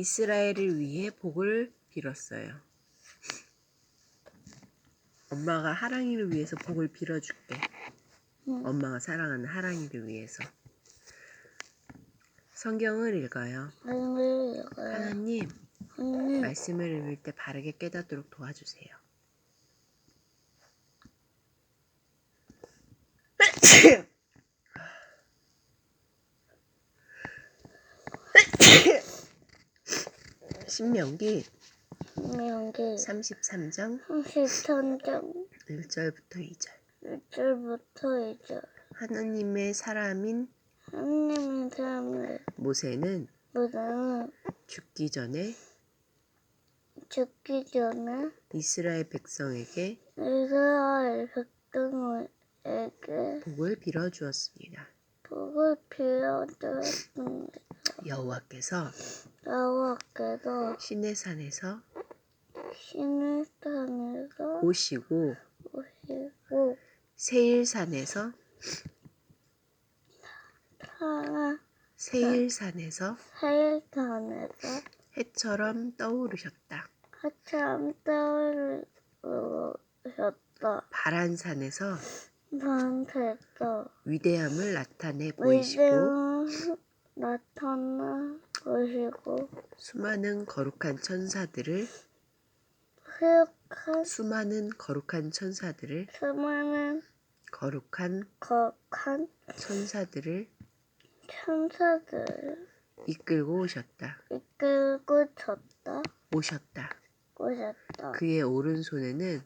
이스라엘을 위해 복을 빌었어요. 엄마가 하랑이를 위해서 복을 빌어줄게. 응. 엄마가 사랑하는 하랑이를 위해서. 성경을 읽어요. 하나님, 하늘 말씀을 읽을 때 바르게 깨닫도록 도와주세요. 신명기 명기 33장? 33장. 1절부터 2절? 1절부터 2절? 하나님의 사람인 하나님의 사람을 모세는 보다는 죽기 전에 죽기 전에 이스라엘 백성에게 이스라엘 백성에게 복을 빌어 주었습니다. 복을 빌어 주었습니다. 여호와께서 여호와께서 시내 산에서 신의 산에서 오시고 오시고 세일산에서 사 세일산에서 세일산에서 해처럼 떠오르셨다. 하참 떠오르셨다. 바란산에서 나한테서 위대함을 나타내 보이시고 나타나 보시고 수많은 거룩한 천사들을 흑한 수많은 거룩한 천사들을 수많은 거룩한 거한 천사들을 천사들을 이끌고 오셨다. 이끌고 졌다. 오셨다. 오셨다. 그의 오른손에는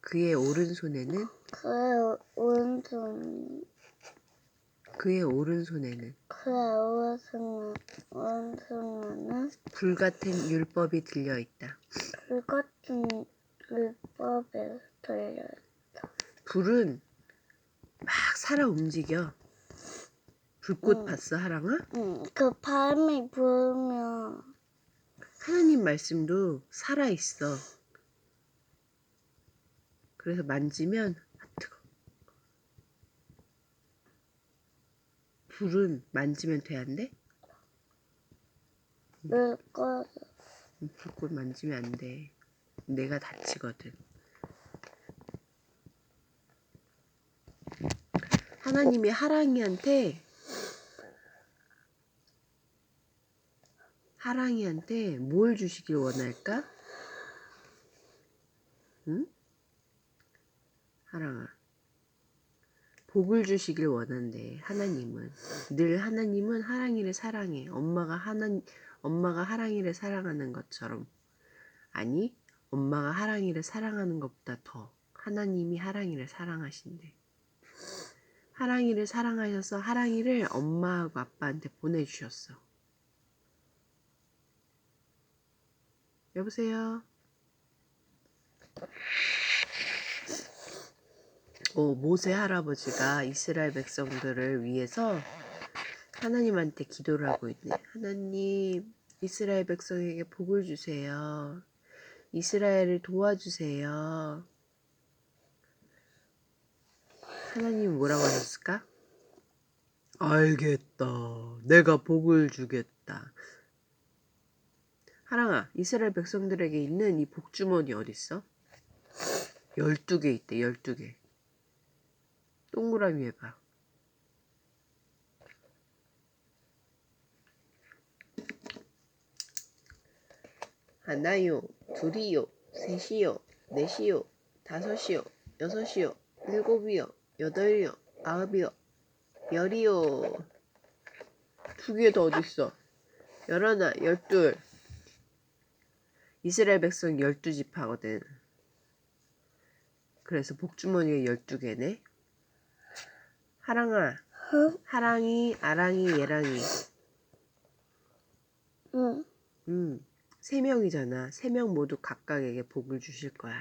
그의 오른손에는 그의 오른손 그의 오른손에는 그의 오른손 오른손에는 불같은 율법이 들려 있다. 불같은 율법에 들려. 불은 막 살아 움직여. 불꽃 응. 봤어, 하랑아? 응, 그 바람이 불면 하나님 말씀도 살아 있어. 그래서 만지면 아 뜨거. 불은 만지면 돼 안 돼? 물거 불꽃 만지면 안 돼. 내가 다치거든. 하나님이 하랑이한테 하랑이한테 뭘 주시길 원할까? 응? 하랑아. 복을 주시길 원한대. 하나님은 늘 하나님은 하랑이를 사랑해. 엄마가 하나 엄마가 하랑이를 사랑하는 것처럼 아니 엄마가 하랑이를 사랑하는 것보다 더 하나님이 하랑이를 사랑하신대. 하랑이를 사랑하셔서 하랑이를 엄마하고 아빠한테 보내주셨어. 여보세요? 오, 모세 할아버지가 이스라엘 백성들을 위해서 하나님한테 기도를 하고 있네. 하나님, 이스라엘 백성에게 복을 주세요. 이스라엘을 도와주세요. 하나님 뭐라고 하셨을까? 알겠다. 내가 복을 주겠다. 하랑아, 이스라엘 백성들에게 있는 이 복주머니 어딨어? 12개 있대, 12개. 동그라미 해봐. 하나요, 둘이요, 셋이요, 넷이요, 다섯이요, 여섯이요, 일곱이요, 여덟이요, 아홉이요, 열이요. 두 개 더 어딨어? 열하나, 열둘. 이스라엘 백성 열두 지파거든. 그래서 복주머니가 열두 개네. 하랑아, 응? 하랑이, 아랑이, 예랑이. 응. 음, 세 명이잖아. 세 명 모두 각각에게 복을 주실 거야.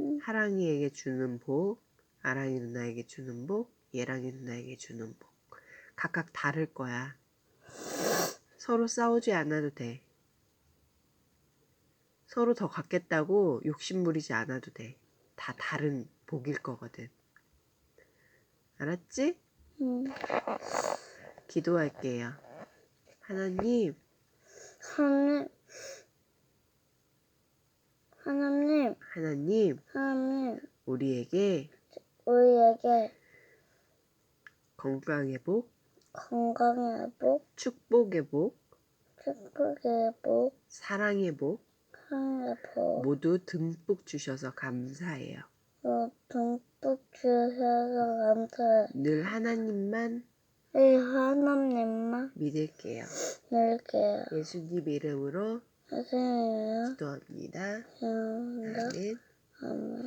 음. 하랑이에게 주는 복, 아랑이 누나에게 주는 복, 예랑이 누나에게 주는 복. 각각 다를 거야. 서로 싸우지 않아도 돼. 서로 더 갖겠다고 욕심 부리지 않아도 돼. 다 다른 복일 거거든. 알았지? 응. 기도할게요. 하나님, 하나님, 하나님, 하나님, 하나님, 우리에게 우리에게 건강의 복, 건강의 복, 축복의 복, 축복의 복, 사랑의 복 사랑의 복, 모두 듬뿍 주셔서 감사해요. 어, 듬뿍 주셔서 감사해. 늘 하나님만 이 하나님만 믿을게요. 늘게요. 예수님 이름으로 선생님이요. 기도합니다. 감사합니다. 아멘. 아멘.